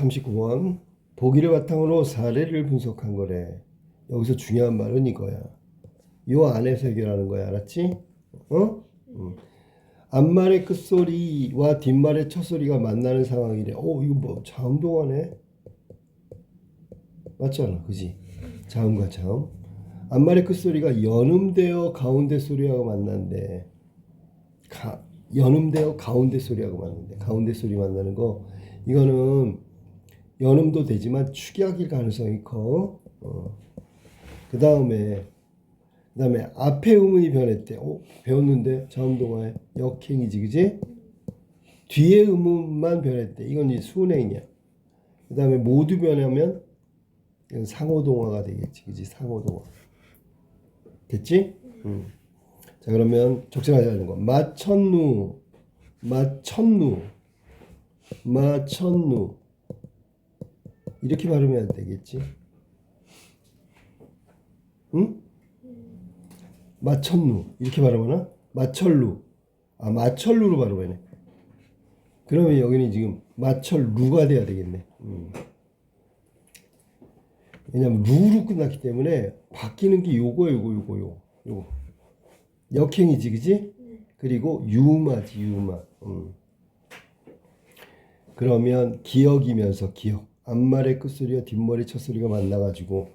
39번 보기를 바탕으로 사례를 분석한 거래. 여기서 중요한 말은 이거야. 요 안에서 해결하는 거야. 알았지? 어? 음. 앞말의 끝소리와 뒷말의 첫소리가 만나는 상황이래. 어, 이거 뭐 자음동화네? 맞잖아. 그지? 자음과 자음. 앞말의 끝소리가 연음되어 가운데 소리하고 만난대. 가, 연음되어 가운데 소리하고 만난대. 가운데 소리 만나는 거. 이거는 연음도 되지만 축약일 가능성이 커. 어. 그 다음에 그 다음에 앞에 음운이 변했대. 어? 배웠는데 자음 동화에 역행이지, 그지? 뒤에 음운만 변했대. 이건 이제 순행이야. 그 다음에 모두 변하면 이건 상호동화가 되겠지, 그지? 상호동화. 됐지? 음. 자 그러면 적절하지 않은 거. 마천루, 마천루, 마천루. 이렇게 발음해야 되겠지? 응? 마천루 이렇게 발음하나? 마철루 아 마철루로 발음하네 그러면 여기는 지금 마철루가 돼야 되겠네 음. 왜냐면 루로 끝났기 때문에 바뀌는 게 요거 요거 요거 요거 요거 역행이지 그지? 그리고 유마지 유마 음. 그러면 기억이면서 기억 앞말의 끝소리와 뒷말의 첫소리가 만나가지고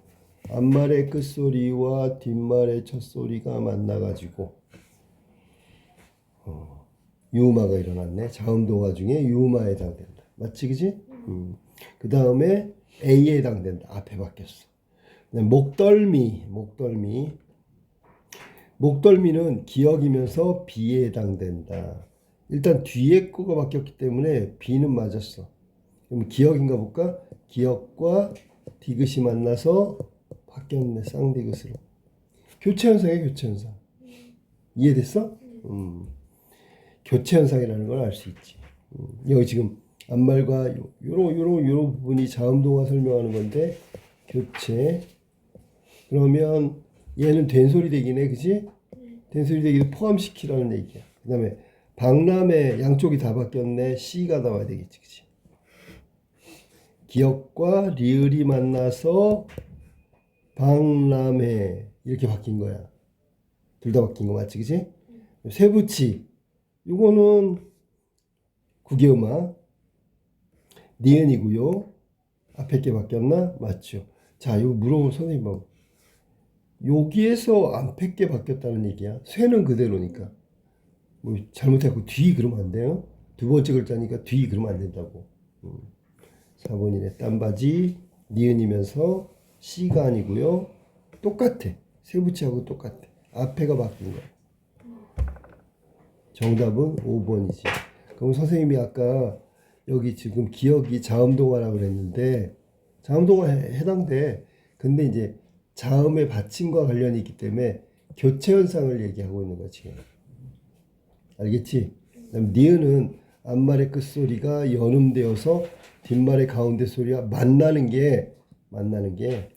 앞말의 끝소리와 뒷말의 첫소리가 만나가지고 어, 유마가 일어났네. 자음동화 중에 유마에 해당된다. 맞지 그지? 음. 그 다음에 A에 해당된다. 앞에 바뀌었어. 목덜미, 목덜미. 목덜미는 기억이면서 B에 해당된다. 일단 뒤에 거가 바뀌었기 때문에 B는 맞았어. 그럼 기억인가 볼까? 기억과 디귿이 만나서 바뀌었네 쌍디귿으로 교체 현상이야 교체 현상 이해됐어? 음. 교체 현상이라는 걸 알 수 있지 음. 여기 지금 앞말과 요, 요런 요런 요런 부분이 자음동화 설명하는 건데 교체 그러면 얘는 된소리 대기네 그지? 된소리 대기도 포함시키라는 얘기야 그 다음에 박람회 양쪽이 다 바뀌었네 C가 나와야 되겠지 그지? 기억과 리을이 만나서 박람회 이렇게 바뀐 거야. 둘 다 바뀐 거 맞지, 그지? 세부치 이거는 국외음악 니은이고요. 앞에 게 바뀌었나? 맞죠. 자, 이거 물어보면 선생님 뭐 여기에서 앞에 게 바뀌었다는 얘기야. 쇠는 그대로니까. 뭐 잘못했고 뒤 그러면 안 돼요. 두 번째 글자니까 뒤 그러면 안 된다고. 음. 4번이네. 땀바지 니은이면서 C가 아니고요. 똑같아. 세부치하고 똑같아. 앞에가 바뀐 거야. 정답은 5번이지. 그럼 선생님이 아까 여기 지금 기억이 자음동화라고 그랬는데 자음동화에 해당돼. 근데 이제 자음의 받침과 관련이 있기 때문에 교체 현상을 얘기하고 있는 거지. 지금. 알겠지? 그다음 니은은 앞말의 끝소리가 연음되어서 뒷말의 가운데 소리가 만나는 게 만나는 게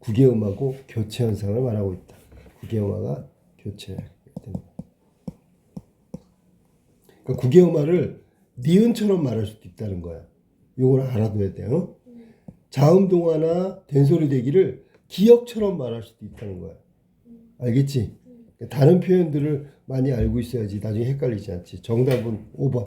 국외음하고 교체 현상을 말하고 있다. 국외음화가 교체됩니다. 그러니까 국외음화를 니은처럼 말할 수도 있다는 거야. 요걸 알아둬야 돼요. 자음 동화나 된소리 대기를 기억처럼 말할 수도 있다는 거야. 알겠지? 다른 표현들을 많이 알고 있어야지 나중에 헷갈리지 않지. 정답은 5번.